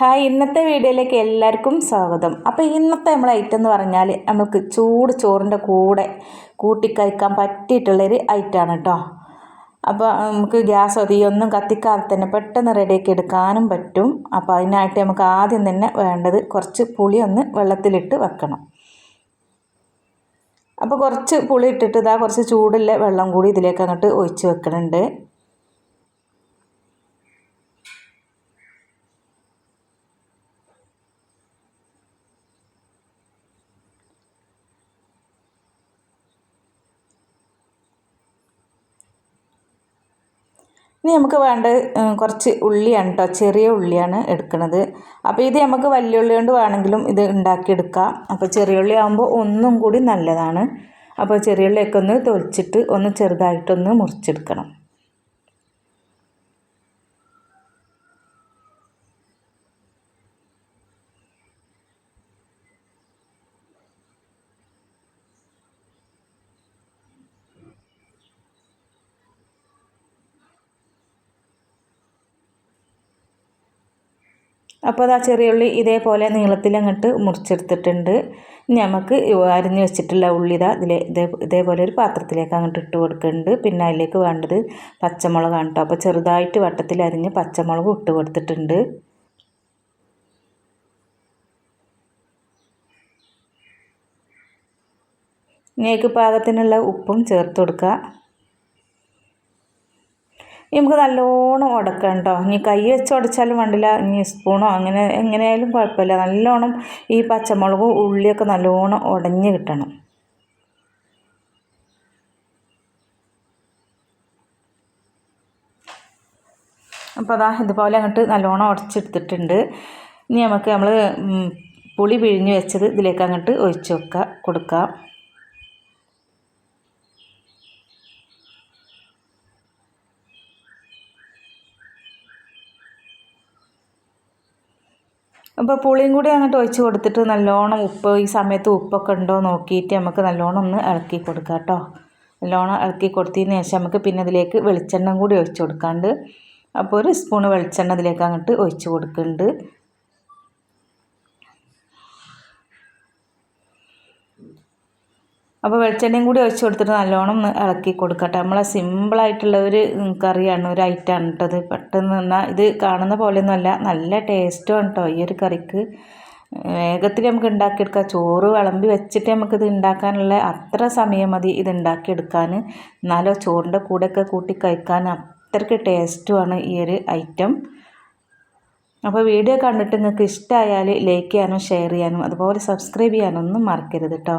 Hi ഇന്നത്തെ വീഡിയോയിലേക്ക് എല്ലാവർക്കും സ്വാഗതം. അപ്പോൾ ഇന്നത്തെ നമ്മളെ ഐറ്റം എന്ന് പറഞ്ഞാൽ നമുക്ക് ചൂട് ചോറിന്റെ കൂടെ കൂട്ടിക്കഴിക്കാൻ പറ്റിയിട്ടുള്ളൊരു ഐറ്റമാണ് കേട്ടോ. അപ്പോൾ നമുക്ക് ഗ്യാസ് അതിയൊന്നും കത്തിക്കാതെ തന്നെ പെട്ടെന്ന് റെഡിയാക്കി എടുക്കാനും പറ്റും. അപ്പോൾ അതിനായിട്ട് നമുക്ക് ആദ്യം തന്നെ വേണ്ടത് കുറച്ച് പുളി ഒന്ന് വെള്ളത്തിലിട്ട് വെക്കണം. അപ്പോൾ കുറച്ച് പുളി ഇട്ടിട്ട് ഇതാ കുറച്ച് ചൂടുള്ള വെള്ളം കൂടി ഇതിലേക്ക് അങ്ങോട്ട് ഒഴിച്ച് വെക്കുന്നുണ്ട് ഇനി നമുക്ക് വേണ്ട കുറച്ച് ഉള്ളിയാണ് കേട്ടോ ചെറിയ ഉള്ളിയാണ് എടുക്കുന്നത് അപ്പോൾ ഇത് നമുക്ക് വലിയ ഉള്ളി കൊണ്ട് വേണമെങ്കിലും ഇത് ഉണ്ടാക്കിയെടുക്കാം. അപ്പോൾ ചെറിയ ഉള്ളി ആകുമ്പോൾ ഒന്നും കൂടി നല്ലതാണ്. അപ്പോൾ ചെറിയ ഉള്ളിയൊക്കെ ഒന്ന് തൊലിച്ചിട്ട് ഒന്ന് ചെറുതായിട്ടൊന്ന് മുറിച്ചെടുക്കണം. അപ്പോൾ അത് ആ ചെറിയ ഉള്ളി ഇതേപോലെ നീളത്തിൽ അങ്ങോട്ട് മുറിച്ചെടുത്തിട്ടുണ്ട് നമുക്ക് അരിഞ്ഞ് വെച്ചിട്ടുള്ള ഉള്ളി ഇതാ ഇതിലെ ഇതേ ഇതേപോലെ ഒരു പാത്രത്തിലേക്ക് അങ്ങോട്ട് ഇട്ട് കൊടുക്കുന്നുണ്ട് പിന്നെ അതിലേക്ക് വേണ്ടത് പച്ചമുളകാണ് കേട്ടോ. അപ്പോൾ ചെറുതായിട്ട് വട്ടത്തിൽ അരിഞ്ഞ് പച്ചമുളക് ഇട്ട് കൊടുത്തിട്ടുണ്ട്. ഇനിയേക്ക് പാകത്തിനുള്ള ഉപ്പും ചേർത്ത് കൊടുക്കുക. നമുക്ക് നല്ലോണം ഉടക്കണം കേട്ടോ ഇനി കൈ വെച്ച് ഉടച്ചാലും വേണ്ടില്ല. ഇനി സ്പൂണോ അങ്ങനെ എങ്ങനെയായാലും കുഴപ്പമില്ല. നല്ലോണം ഈ പച്ചമുളകും ഉള്ളിയൊക്കെ നല്ലോണം ഉടഞ്ഞ് കിട്ടണം. അപ്പോൾ അതാ ഇതുപോലെ അങ്ങോട്ട് നല്ലോണം ഉടച്ചെടുത്തിട്ടുണ്ട്. ഇനി നമുക്ക് നമ്മൾ പുളി പിഴിഞ്ഞ് വെച്ചത് ഇതിലേക്ക് അങ്ങോട്ട് ഒഴിച്ച് വെക്കുക കൊടുക്കാം. അപ്പോൾ പുളിയും കൂടി അങ്ങോട്ട് ഒഴിച്ച് കൊടുത്തിട്ട് നല്ലോണം ഉപ്പ് ഈ സമയത്ത് ഉപ്പൊക്കെ ഉണ്ടോ നോക്കിയിട്ട് നമുക്ക് നല്ലോണം ഒന്ന് ഇളക്കി കൊടുക്കാം കേട്ടോ. നല്ലോണം ഇളക്കി കൊടുത്തതിന് ശേഷം നമുക്ക് പിന്നെ അതിലേക്ക് വെളിച്ചെണ്ണ കൂടി ഒഴിച്ച് കൊടുക്കാണ്ട്. അപ്പോൾ ഒരു സ്പൂണ് വെളിച്ചെണ്ണ അതിലേക്ക് അങ്ങോട്ട് ഒഴിച്ച് കൊടുക്കുന്നുണ്ട്. അപ്പോൾ വെളിച്ചെണ്ണയും കൂടി ഒഴിച്ച് കൊടുത്തിട്ട് നല്ലോണം ഒന്ന് ഇളക്കി കൊടുക്കട്ടെ. നമ്മളെ സിമ്പിളായിട്ടുള്ള ഒരു കറിയാണ് ഒരു ഐറ്റമാണ് കേട്ടോ ഇത്. പെട്ടെന്ന് എന്നാൽ ഇത് കാണുന്ന പോലെയൊന്നുമല്ല നല്ല ടേസ്റ്റുമാണ് കേട്ടോ ഈ ഒരു കറിക്ക്. വേഗത്തിൽ നമുക്ക് ഉണ്ടാക്കിയെടുക്കാം ചോറ് വിളമ്പി വെച്ചിട്ട് നമുക്കിത് ഉണ്ടാക്കാനുള്ള അത്ര സമയം മതി ഇത് ഉണ്ടാക്കിയെടുക്കാൻ എന്നാലോ ചോറിന്റെ കൂടെയൊക്കെ കൂട്ടി കഴിക്കാൻ അത്രയ്ക്ക് ടേസ്റ്റുമാണ് ഈ ഒരു ഐറ്റം അപ്പോൾ വീഡിയോ കണ്ടിട്ട് നിങ്ങൾക്ക് ഇഷ്ടമായാൽ ലൈക്ക് ചെയ്യാനും ഷെയർ ചെയ്യാനും അതുപോലെ സബ്സ്ക്രൈബ് ചെയ്യാനൊന്നും മറക്കരുത് കേട്ടോ